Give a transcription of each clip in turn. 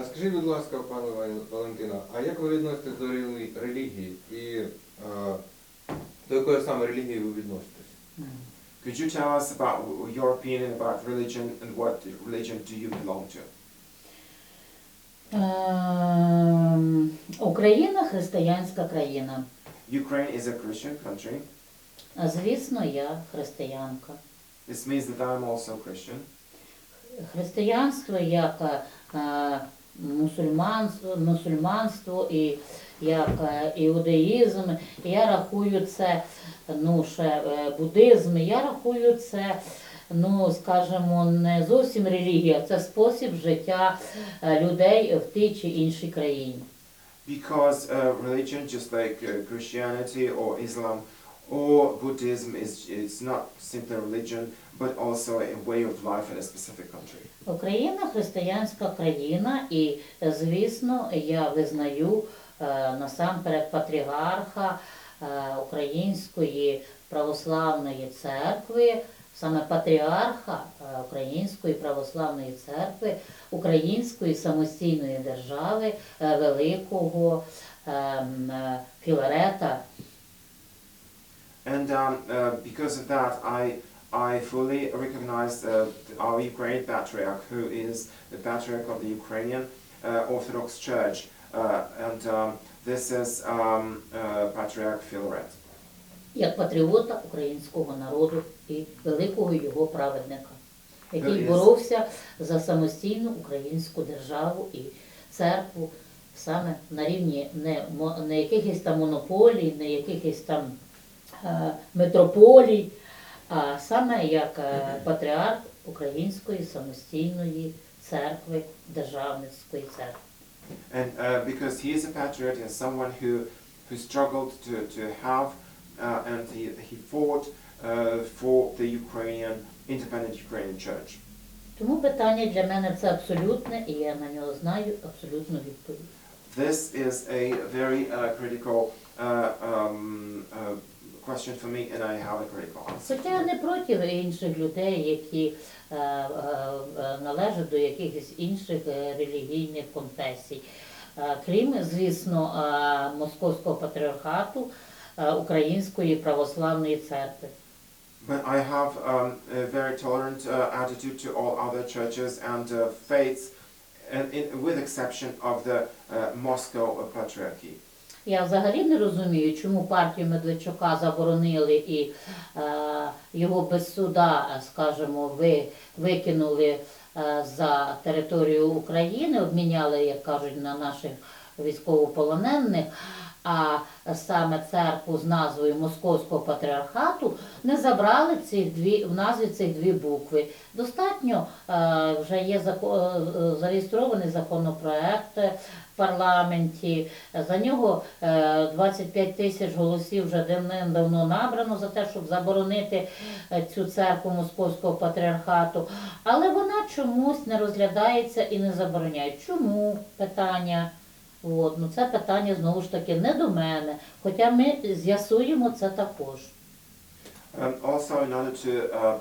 А скажіть, будь ласка, пане Вал- Валентино, а як ви відноситесь до релігії і е, до якої саме релігії ви відноситесь? Could you tell us about your opinion about religion and what religion do you belong to? Ем, Україна християнська країна. Ukraine is a Christian country. А, Звісно, я християнка. This means that I'm also Christian. Християнство як е, мусульманство, мусульманство і як е, іудаїзм, я рахую це ну, ще е, буддизм, я рахую це, ну, скажімо, не зовсім релігія, це спосіб життя е, людей в тій чи іншій країні. Because uh, religion, just like Christianity or Islam or Buddhism, is it's not simply religion, but also a way of life in a specific country. Україна християнська країна, і звісно, я визнаю е, насамперед патріарха е, Української православної церкви, саме патріарха е, Української православної церкви, Української самостійної держави великого ем, Філарета And um, uh, because of that, I I fully recognize uh, our Ukrainian patriarch, who is the patriarch of the Ukrainian uh, Orthodox Church, uh, and um, this is um, uh, Patriarch Philaret. як патріота українського народу і великого його праведника, який боровся за самостійну українську державу і церкву саме на рівні не, не якихось там монополій, не якихось там е, метрополій, а саме як е, патріарх Української самостійної церкви, державницької церкви. And uh, because he is a patriot and someone who who struggled to to have uh, and he he fought uh, for the Ukrainian independent Ukrainian church. Тому питання для мене це абсолютне, і я на нього знаю абсолютну відповідь. This is a very uh, critical uh, um, uh, question for me, and I have a critical answer. Хоча я не проти інших людей, які е, е, е, належать до якихось інших е, релігійних конфесій. Е, Крім, звісно, е, Московського патріархату е, Української православної церкви. But I have um, a very tolerant uh, attitude to all other churches and uh, faiths, and in, with exception of the uh, Moscow Patriarchy. Я взагалі не розумію, чому партію Медведчука заборонили і е, його без суда, е, скажімо, ви, викинули е, за територію України, обміняли, як кажуть, на наших військовополонених, а саме церкву з назвою Московського патріархату не забрали цих дві в назві цих дві букви. Достатньо е, вже є е, зареєстрований законопроект в парламенті. За нього е, 25 тисяч голосів вже давним-давно набрано за те, щоб заборонити е, цю церкву Московського патріархату. Але вона чомусь не розглядається і не забороняє. Чому питання? От, ну це питання знову ж таки не до мене, хоча ми з'ясуємо це також. Um, also, in order to uh, uh,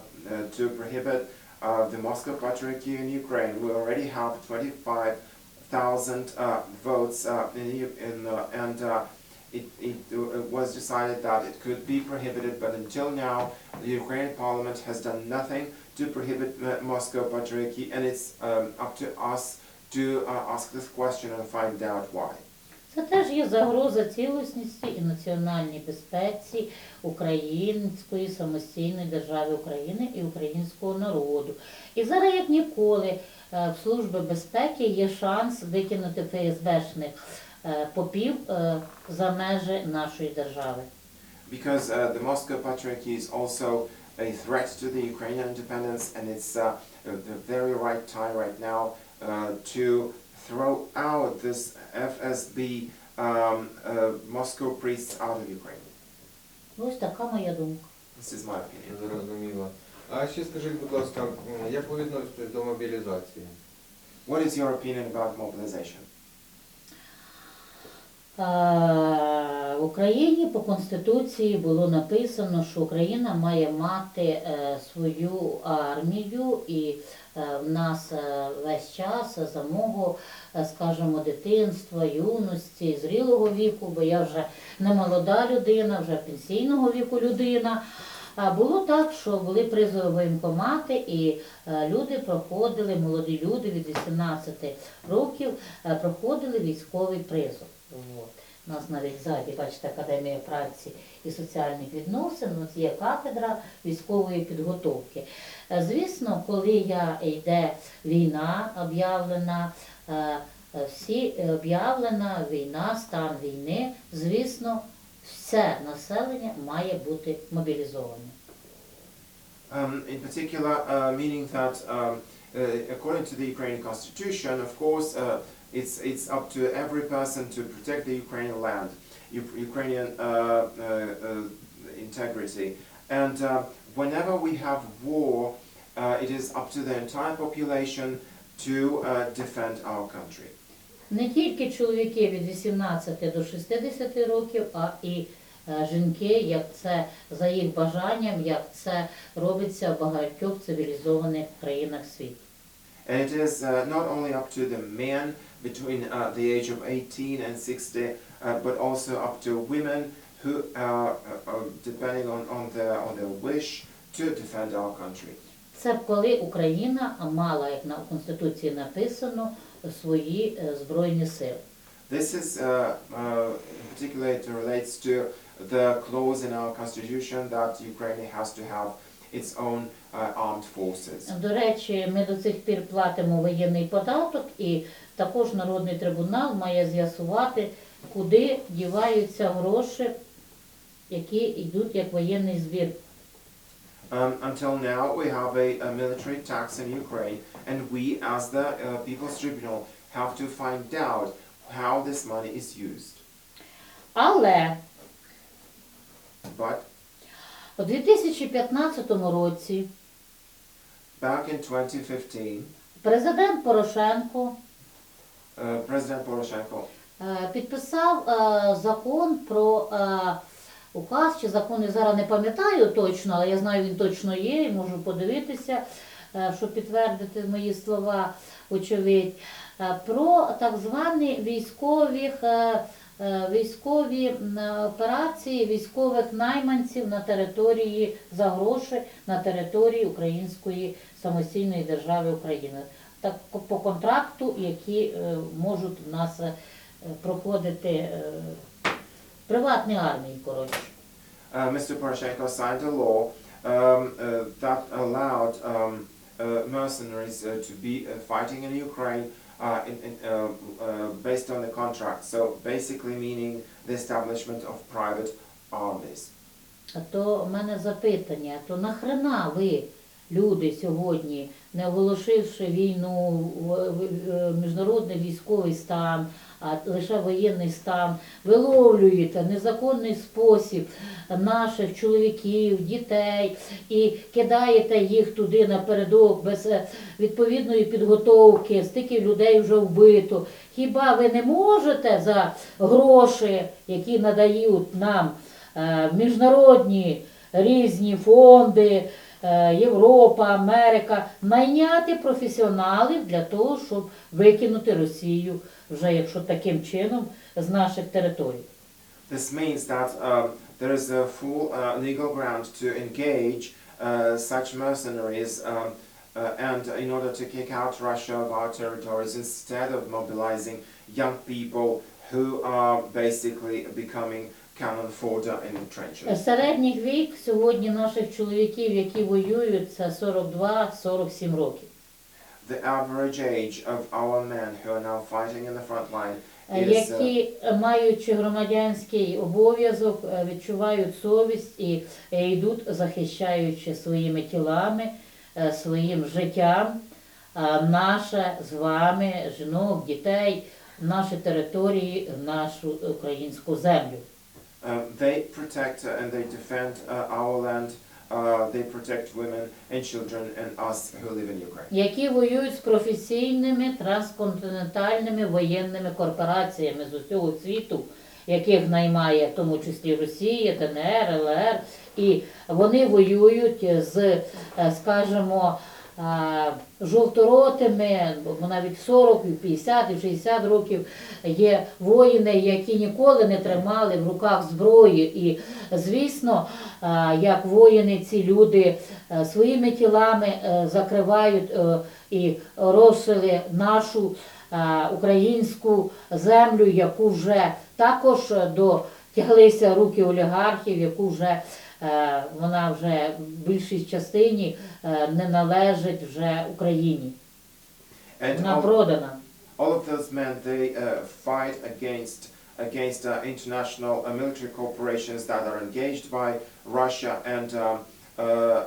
to prohibit uh, the Moscow Patriarchy in Ukraine, we already have 25,000 uh, votes uh, in, U- in uh, and uh, it, it uh, was decided that it could be prohibited, but until now, the Ukrainian Parliament has done nothing to prohibit uh, Moscow Patriarchy, and it's um, up to us to uh, ask this question and find out why. Це теж є загроза цілісності і національній безпеці української самостійної держави України і українського народу. І зараз, як ніколи, е, в Служби безпеки є шанс викинути ФСБшних е, попів е, за межі нашої держави. because uh, the Moscow Patriarchy is also a threat to the Ukrainian independence, and it's uh, the very right time right now to throw out this FSB um, uh, Moscow priests out of Ukraine. Ось така моя думка. This is my opinion. Зрозуміло. А ще скажіть, будь ласка, як ви відноситесь до мобілізації? What is your opinion about mobilization? В Україні по Конституції було написано, що Україна має мати е, свою армію і в нас е, весь час за мого, е, скажімо, дитинства, юності, зрілого віку, бо я вже не молода людина, вже пенсійного віку людина. А було так, що були призові воєнкомати, і е, люди проходили, молоді люди від 18 років е, проходили військовий призов. От. У нас навіть ззаді, бачите, Академія праці і соціальних відносин, нас є кафедра військової підготовки. Е, Звісно, коли я йде війна об'явлена, е, е, всі об'явлена війна, стан війни, звісно, все населення має бути мобілізоване. Um, in particular, uh, meaning that um, uh, according to the Ukrainian constitution, of course, uh, it's, it's up to every person to protect the Ukrainian land, U- Ukrainian uh, uh, uh, integrity. And uh, whenever we have war, uh, it is up to the entire population to uh, defend our country. Не тільки чоловіки від 18 до 60 років, а і е, жінки, як це за їх бажанням, як це робиться в багатьох цивілізованих країнах світу. And it is uh, not only up to the men between uh, the age of 18 and 60, uh, but also up to women who are, uh, are depending on, on, their, on their wish to defend our country. Це коли Україна мала, як на Конституції написано, свої е, збройні сили. This is, uh, uh, in particular, it relates to the clause in our constitution that Ukraine has to have its own uh, armed forces. До речі, ми до цих пір платимо воєнний податок, і також Народний трибунал має з'ясувати, куди діваються гроші, які йдуть як воєнний збір. Um, until now, we have a, a military tax in Ukraine, and we, as the uh, People's Tribunal, have to find out how this money is used. Але But у 2015 році back in 2015, президент Порошенко uh, President Poroshenko е, підписав е, закон про е, указ чи закон, я зараз не пам'ятаю точно, але я знаю, він точно є і можу подивитися, е, щоб підтвердити мої слова, очевидь, е, про так звані військових. е, е, Військові операції військових найманців на території за гроші на території Української самостійної держави України. Так по контракту, які е, можуть в нас е, проходити е, приватні армії, коротше. uh, Mr. Poroshenko signed a law um, uh, that allowed um, uh, mercenaries uh, to be uh, fighting in Ukraine uh, in, in, uh, uh, based on the contract. So basically meaning the establishment of private armies. А то в мене запитання, то нахрена ви, люди, сьогодні, не оголошивши війну, міжнародний військовий стан, а лише воєнний стан, виловлюєте незаконний спосіб наших чоловіків, дітей і кидаєте їх туди напередок без е, відповідної підготовки, стільки людей вже вбито. Хіба ви не можете за гроші, які надають нам е, міжнародні різні фонди, Європа, Америка, найняти професіоналів для того, щоб викинути Росію вже, якщо таким чином, з наших територій. This means that um, there is a full uh, legal ground to engage uh, such mercenaries um, uh, and in order to kick out Russia of our territories instead of mobilizing young people who are basically becoming cannon fodder in the trenches. Середній вік сьогодні наших чоловіків, які воюють, це 42-47 років. The average age of our men who are now fighting in the front line Е, is uh, які, е, маючи громадянський обов'язок, е, відчувають совість і е, йдуть, захищаючи своїми тілами, е, своїм життям, а наше з вами, жінок, дітей, наші території, нашу українську землю. Uh, they protect uh, and they defend uh, our land. They protect women and children and us who live in Ukraine. які воюють з професійними трансконтинентальними воєнними корпораціями з усього світу, яких наймає в тому числі Росія, ДНР, ЛР, і вони воюють з, е, скажімо, жовторотими, бо навіть 40, і 50, і 60 років є воїни, які ніколи не тримали в руках зброї. І, звісно, як воїни, ці люди е, своїми тілами е, закривають е, і розшили нашу українську землю, яку вже також е, дотяглися руки олігархів, яку вже вона вже в більшій частині е, не належить вже Україні. Вона продана. all of those men, they uh, fight against against uh, international uh, military corporations that are engaged by Russia and um, uh,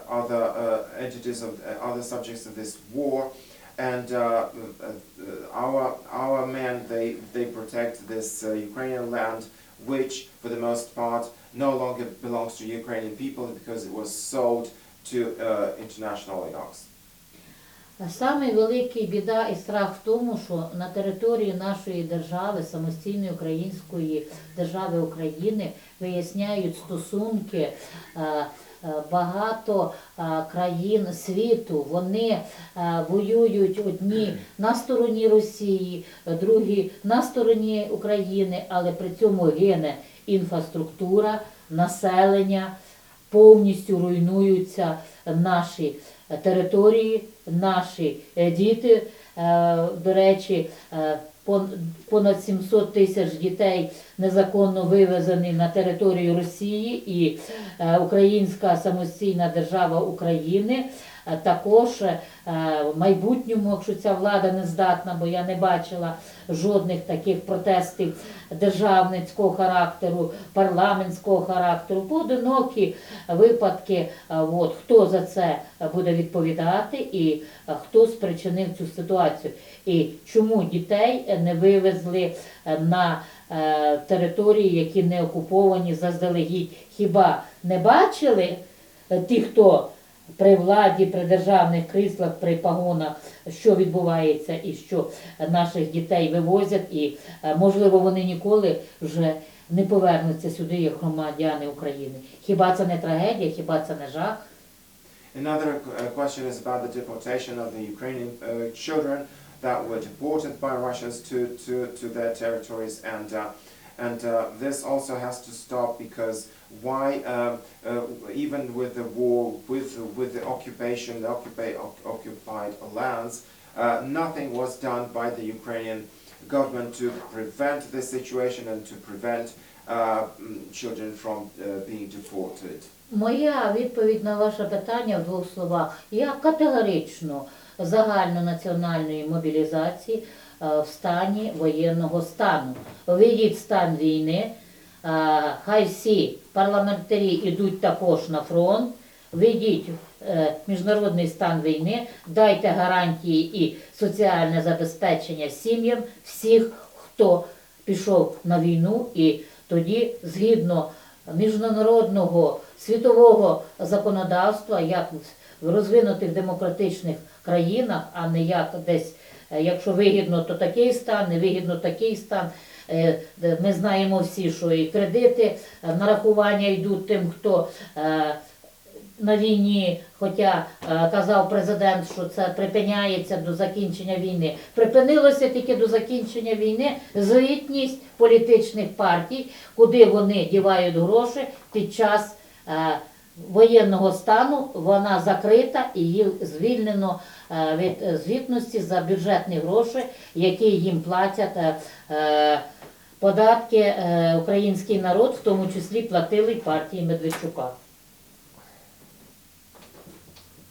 other uh, entities of uh, other subjects of this war. And uh, uh, our our men, they they protect this uh, Ukrainian land, which for the most part no longer belongs to Ukrainian people because it was sold to uh, international oligarchs. Саме великий біда і страх в тому, що на території нашої держави, самостійної української держави України, виясняють стосунки е, багато е, країн світу. Вони е, воюють одні на стороні Росії, другі на стороні України, але при цьому гине інфраструктура, населення, повністю руйнуються наші території, наші е, діти. Е, До речі, е, понад 700 тисяч дітей незаконно вивезені на територію Росії і е, Українська самостійна держава України. Е, Також е, в майбутньому, якщо ця влада не здатна, бо я не бачила жодних таких протестів державницького характеру, парламентського характеру, поодинокі випадки, е, от, хто за це буде відповідати і хто спричинив цю ситуацію. І чому дітей не вивезли на території, які не окуповані заздалегідь. Хіба не бачили ті, хто при владі, при державних кріслах, при погонах, що відбувається і що наших дітей вивозять, і е, можливо вони ніколи вже не повернуться сюди як громадяни України. Хіба це не трагедія, хіба це не жах? Another uh, question is about the deportation of the Ukrainian uh, children that were deported by Russians to, to, to their territories, and uh, and uh, this also has to stop because why um, uh, even with the war, with with the occupation, the occupa- oc- occupied lands, uh, nothing was done by the Ukrainian government to prevent this situation and to prevent uh, mm, children from uh, being deported. Моя відповідь на ваше питання в двох словах. Я категорично загальнонаціональної мобілізації е, в стані воєнного стану. Введіть стан війни, е, хай всі парламентарі йдуть також на фронт, введіть е, міжнародний стан війни, дайте гарантії і соціальне забезпечення сім'ям всіх, хто пішов на війну, і тоді, згідно міжнародного світового законодавства, як в розвинутих демократичних країнах, а не як десь, е, якщо вигідно, то такий стан, не вигідно такий стан. Е, де Ми знаємо всі, що і кредити, е, нарахування йдуть тим, хто е, на війні, хоча е, казав президент, що це припиняється до закінчення війни. Припинилося тільки до закінчення війни звітність політичних партій, куди вони дівають гроші під час е, воєнного стану. Вона закрита і її звільнено е, від е, звітності за бюджетні гроші, які їм платять. е, е, Податки е, український народ, в тому числі платили й партії Медведчука.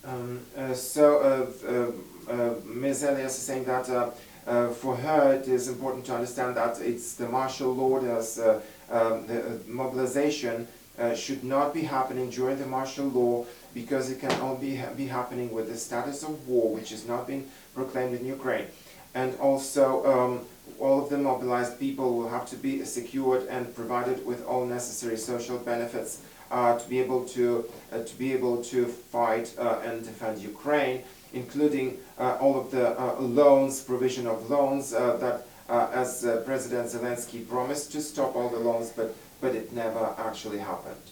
Um, uh, so, uh, uh, uh, Ms. Elias is saying that uh, uh, for her it is important to understand that it's the martial law, as uh, um, the uh, mobilization uh, should not be happening during the martial law because it can only ha- be happening with the status of war, which has not been proclaimed in Ukraine. And also, um, all of the mobilized people will have to be secured and provided with all necessary social benefits uh, to be able to uh, to be able to fight uh, and defend Ukraine, including uh, all of the uh, loans, provision of loans uh, that, uh, as uh, President Zelensky promised to stop all the loans, but but it never actually happened.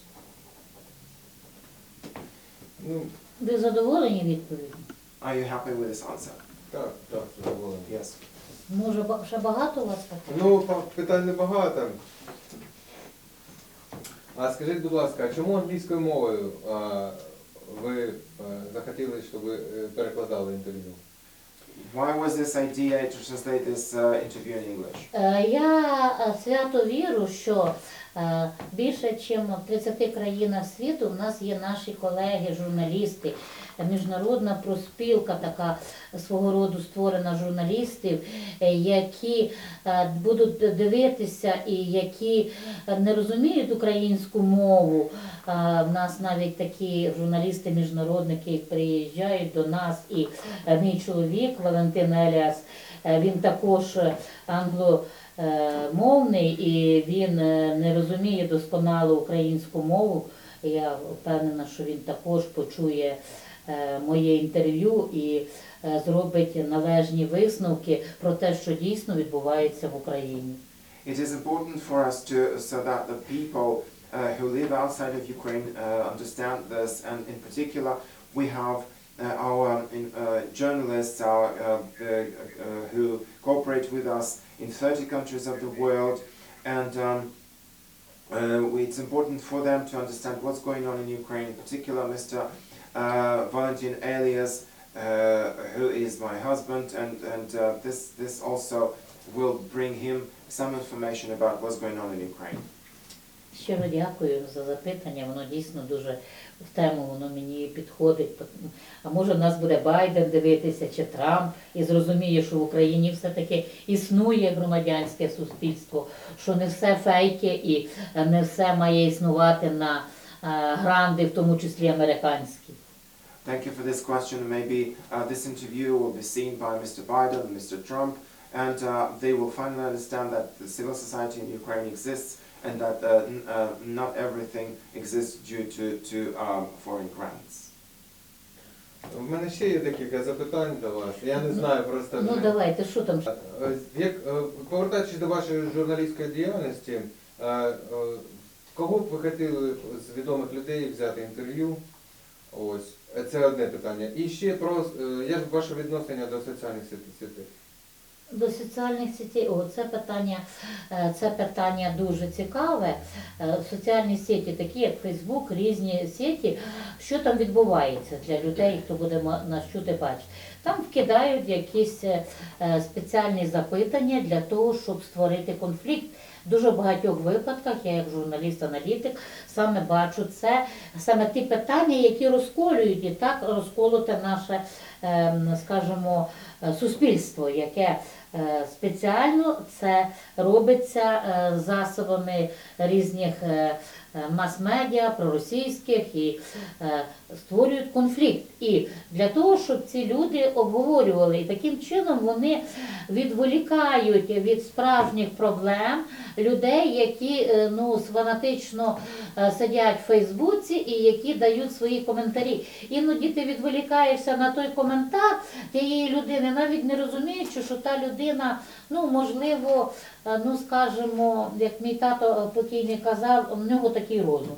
Ну, Ви задоволені відповіддю? Are you happy with this answer? Так, так, задоволений. Yes. Може, ба- ще багато у вас таких? Ну, па- питань небагато. А скажіть, будь ласка, а чому англійською мовою а, ви е, захотіли, щоб ви е, перекладали інтерв'ю? Why was this idea to translate this uh, interview in English? Е, Я е, свято вірю, що е, більше ніж в 30 країнах світу в нас є наші колеги, журналісти, міжнародна проспілка, така свого роду створена журналістів, е, які е, будуть дивитися і які не розуміють українську мову. Е, В нас навіть такі журналісти міжнародники приїжджають до нас, і мій чоловік Валентин Еліас, він також е, англомовний і він не розуміє досконало українську мову. Я впевнена, що він також почує моє інтерв'ю і е, зробить належні висновки про те, що дійсно відбувається в Україні. It is important for us to so that the people uh, who live outside of Ukraine uh, understand this, and in particular, we have uh, our um, in, uh, journalists our, uh, uh, uh, who cooperate with us in 30 countries of the world, and um, uh, it's important for them to understand what's going on in Ukraine. In particular, Mr. Uh, Valentin Elias, uh, who is my husband, and and uh, this this also will bring him some information about what's going on in Ukraine. Щиро дякую за запитання. Воно дійсно дуже в тему воно мені підходить. А може в нас буде Байден дивитися чи Трамп і зрозуміє, що в Україні все-таки існує громадянське суспільство, що не все фейки і не все має існувати на е, гранди, в тому числі американські. Thank you for this question. Maybe uh, this interview will be seen by Mr. Biden and Mr. Trump, and uh, they will finally understand that the civil society in Ukraine exists and that uh, n- uh, not everything exists due to, to um, foreign grants. У мене ще є декілька запитань до вас. Я не знаю просто. Ну давайте, що там? Е, Як, е, повертаючись до вашої журналістської діяльності, е, е, кого б ви хотіли з відомих людей взяти інтерв'ю? Ось, це одне питання. І ще про е, як ваше відношення до соціальних сіт- сітей? До соціальних сітей, о, це питання, е, це питання дуже цікаве. Е, Соціальні сіті, такі як Фейсбук, різні сіті, що там відбувається для людей, хто буде нас чути бачити. Там вкидають якісь спеціальні запитання для того, щоб створити конфлікт. Дуже багатьох випадках, я як журналіст-аналітик саме бачу це, саме ті питання, які розколюють і так розколоте наше, ем, скажімо, е, суспільство, яке е, спеціально це робиться е, засобами різних мас-медіа, проросійських і е, створюють конфлікт. І для того, щоб ці люди обговорювали, і таким чином вони відволікають від справжніх проблем людей, які е, ну, фанатично е, сидять в Фейсбуці і які дають свої коментарі. Іноді ти відволікаєшся на той коментар тієї людини, навіть не розуміючи, що та людина, ну можливо, е, ну скажімо, як мій тато е, покійний казав, у нього такий розум.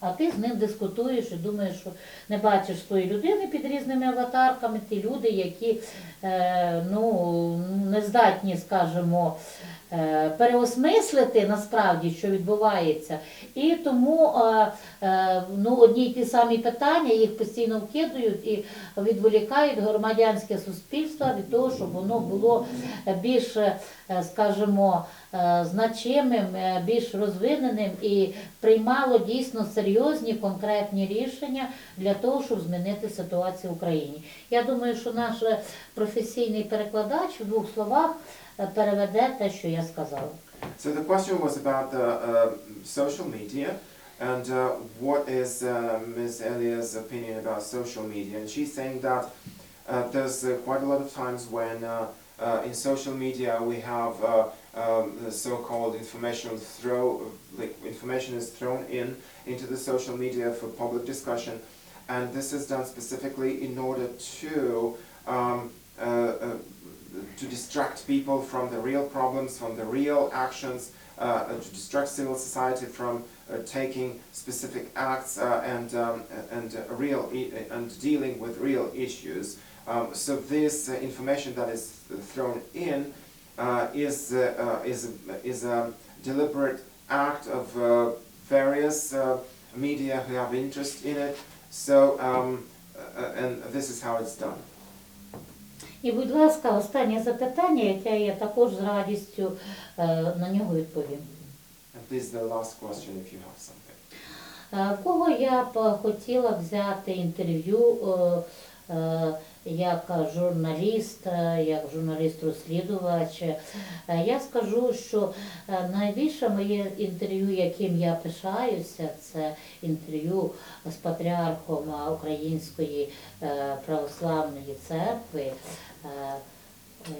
А ти з ним дискутуєш і думаєш, що не бачиш тої людини під різними аватарками, ті люди, які е, ну, не здатні, скажімо, переосмислити насправді, що відбувається. І тому е, е, ну, одні й ті самі питання їх постійно вкидують і відволікають громадянське суспільство від того, щоб воно було більш, е, скажімо, е, значимим, е, більш розвиненим і приймало дійсно серйозні конкретні рішення для того, щоб змінити ситуацію в Україні. Я думаю, що наш е, професійний перекладач в двох словах е, переведе те, що я сказала. So the question was about the uh, social media and uh, what is uh, Ms. Elia's opinion about social media. And she's saying that uh, there's uh, quite a lot of times when uh, uh, in social media we have uh, um, the so-called information throw, like information is thrown in into the social media for public discussion, and this is done specifically in order to um, uh, uh, to distract people from the real problems, from the real actions, uh, uh, to distract civil society from uh, taking specific acts and um, and real and dealing with real issues. Um, so this information that is thrown in is is is a deliberate act of various media who have interest in it. So um, uh, and this is how it's done. І, будь ласка, останнє запитання, яке я також з радістю е, на нього відповім. Please the last question if you have something. Е, Кого я б хотіла взяти інтерв'ю е, як журналіст, як журналіст-розслідувач? Е, Я скажу, що е, найбільше моє інтерв'ю, яким я пишаюся, це інтерв'ю з патріархом Української е, православної церкви.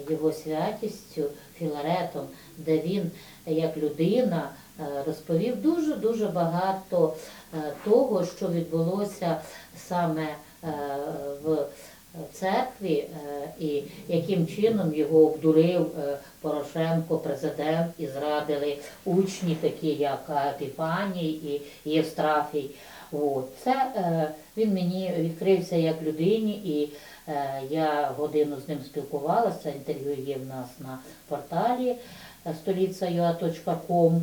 його святістю Філаретом, де він як людина розповів дуже дуже багато того, що відбулося саме в церкві, е, і яким чином його обдурив е, Порошенко, президент, і зрадили учні, такі як Епіфаній і Євстрафій. От. Це е, він мені відкрився як людині, і е, я годину з ним спілкувалася. Інтерв'ю є в нас на порталі е, stolica.ua.com.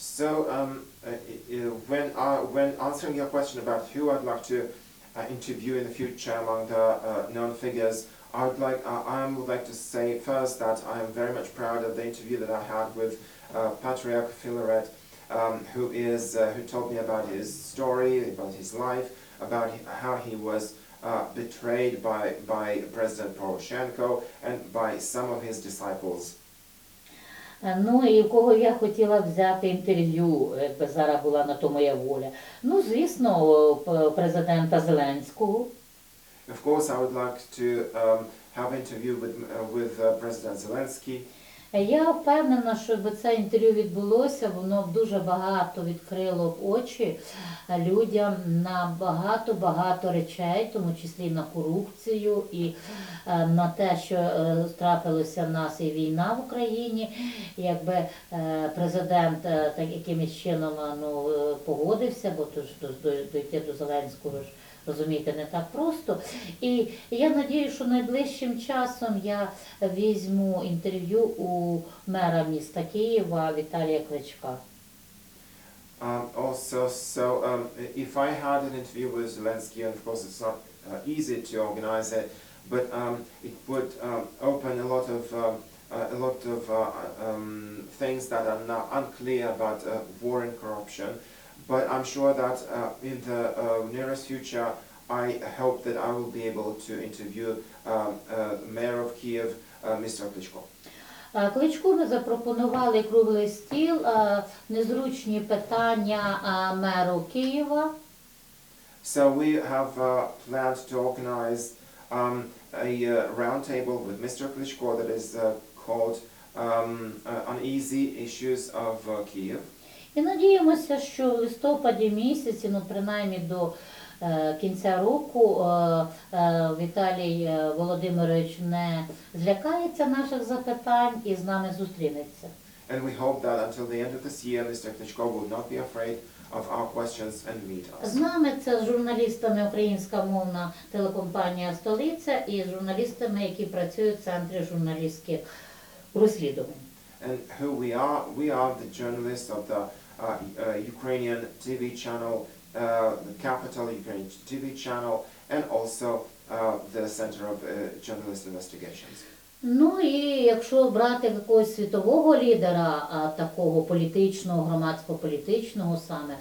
So um, uh, uh, when uh, when answering your question about who I'd like to interview in the future among the uh, known figures, I would like uh, I would like to say first that I am very much proud of the interview that I had with uh, Patriarch Philaret, um, who is uh, who told me about his story, about his life, about how he was uh, betrayed by by President Poroshenko and by some of his disciples. Е, Ну і в кого я хотіла взяти інтерв'ю, якби зараз була на то моя воля. Ну, звісно, президента Зеленського. Of course, I would like to um, have interview with uh, with uh, President Zelensky. Я впевнена, що якби це інтерв'ю відбулося, воно б дуже багато відкрило очі людям на багато-багато речей, в тому числі на корупцію і е, на те, що е, трапилося в нас і війна в Україні. Якби е, президент так якимось чином ну, погодився, бо до- дойти до Зеленського ж розумієте не так просто. І я надію, що найближчим часом я візьму інтерв'ю у мера міста Києва Віталія Кличка. Um, also, so um, if I had an interview with Zelensky, of course it's not uh, easy to organize it, but um, it would um, open a lot of um, uh, a lot of uh, um, things that are now unclear about uh, war and corruption. But I'm sure that uh, in the uh, nearest future, I hope that I will be able to interview um, uh, Mayor of Kiev, uh, Mr. Klitschko. Е, Кличку ми запропонували круглий стіл, е, незручні питання е, меру Києва. So we have uh, planned to organize um, a uh, roundtable with Mr. Klitschko that is uh, called um, uh, Uneasy Issues of uh, Kiev. І надіємося, що в листопаді місяці, ну принаймні до е, кінця року, е, е, Віталій Володимирович не злякається наших запитань і з нами зустрінеться. And we hope that until the end of this year, Mr. Klitschko will not be afraid of our questions and meet З нами це з журналістами Українська мовна телекомпанія Столиця і з журналістами, які працюють в центрі журналістських розслідувань. And who we are, we are the journalists of the Ukrainian TV channel, uh, the Capital Ukrainian TV channel, and also uh, the Center of uh, Journalist Investigations. Ну і якщо брати якогось світового лідера, такого політичного, громадсько-політичного саме,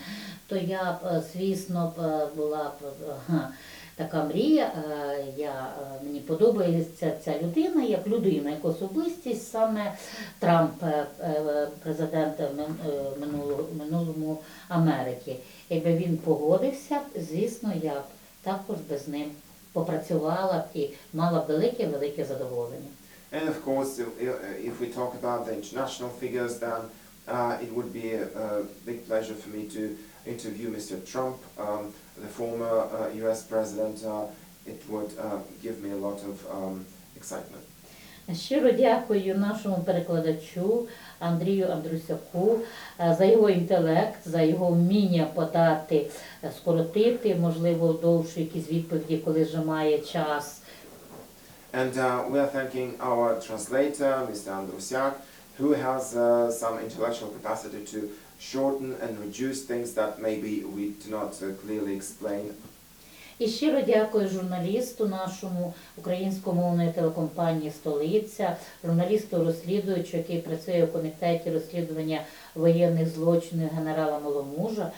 то я б, е, звісно, е, була б е, така мрія. е, Я, е, мені подобається ця людина як людина, як особистість, саме Трамп, е, президент минулого, минулому Америки. Якби він погодився, звісно, я б також би з ним попрацювала і мала б велике-велике задоволення. And of course, if, we talk about the international figures, then uh, it would be a big pleasure for me to interview Mr. Trump, um, the former uh, US president. Uh, it would uh, give me a lot of um, excitement. Щиро дякую нашому перекладачу Андрію Андрусяку е, за його інтелект, за його вміння подати, е, скоротити, можливо, довше якісь відповіді, коли вже має час. And uh, we are thanking our translator, Mr. Andrusiak, who has uh, some intellectual capacity to shorten and reduce things that maybe we do not uh, clearly explain. І щиро дякую журналісту нашому українськомовної телекомпанії Столиця, журналісту розслідувачу, який працює в комітеті розслідування воєнних злочинів генерала Маломужа.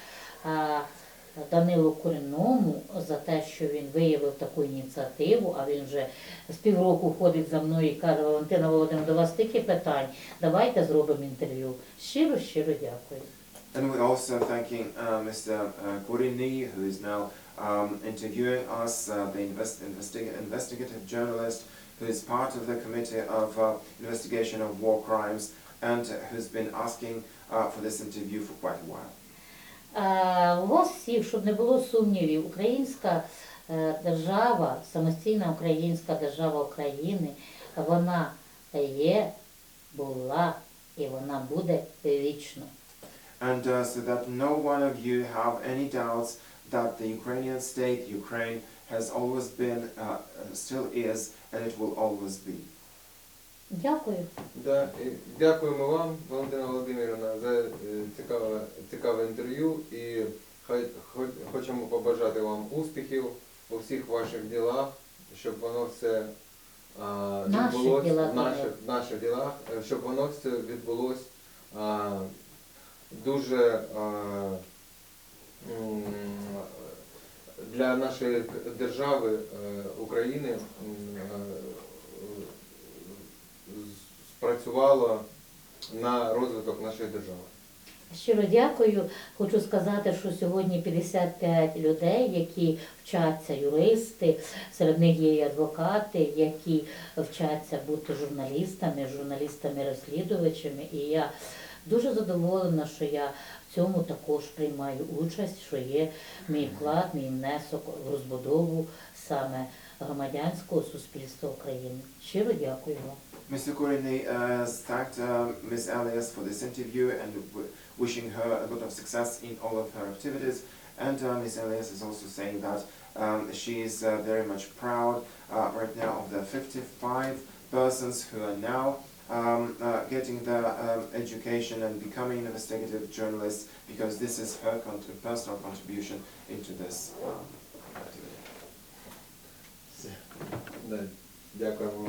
Данилу Корінному за те, що він виявив таку ініціативу, а він вже з півроку ходить за мною і каже, Валентина Володимирівна, до вас стільки питань, давайте зробимо інтерв'ю. Щиро, щиро дякую. And we're also thanking uh, Mr. Uh, Kurini, who is now um, interviewing us, uh, the invest investi- investigative journalist who is part of the Committee of uh, Investigation of War Crimes and who's been asking uh, for this interview for quite a while. Е, всіх, щоб не було сумнівів, українська е, держава, самостійна українська держава України, вона є, була і вона буде вічно. And uh, so that no one of you have any doubts that the Ukrainian state, Ukraine, has always been, uh, uh, still is, and it will always be. Дякую. Да, дякуємо вам, Валентина Володимирівна, за е, цікаве, цікаве інтерв'ю і хай, хо- хочемо побажати вам успіхів у всіх ваших ділах, щоб воно все відбулось в наших, наших ділах, е, щоб воно все відбулось а, дуже а, для нашої держави е, України спрацювало на розвиток нашої держави. Щиро дякую. Хочу сказати, що сьогодні 55 людей, які вчаться юристи, серед них є і адвокати, які вчаться бути журналістами, журналістами-розслідувачами. І я дуже задоволена, що я в цьому також приймаю участь, що є мій вклад, мій внесок в розбудову саме громадянського суспільства України. Щиро дякую вам. Mr. Kurini uh, has thanked uh, Ms. Elias for this interview and w- wishing her a lot of success in all of her activities. And uh, Ms. Elias is also saying that um, she is uh, very much proud uh, right now of the 55 persons who are now um, uh, getting the um, education and becoming investigative journalists because this is her con- personal contribution into this um, activity. Да, Дякуємо.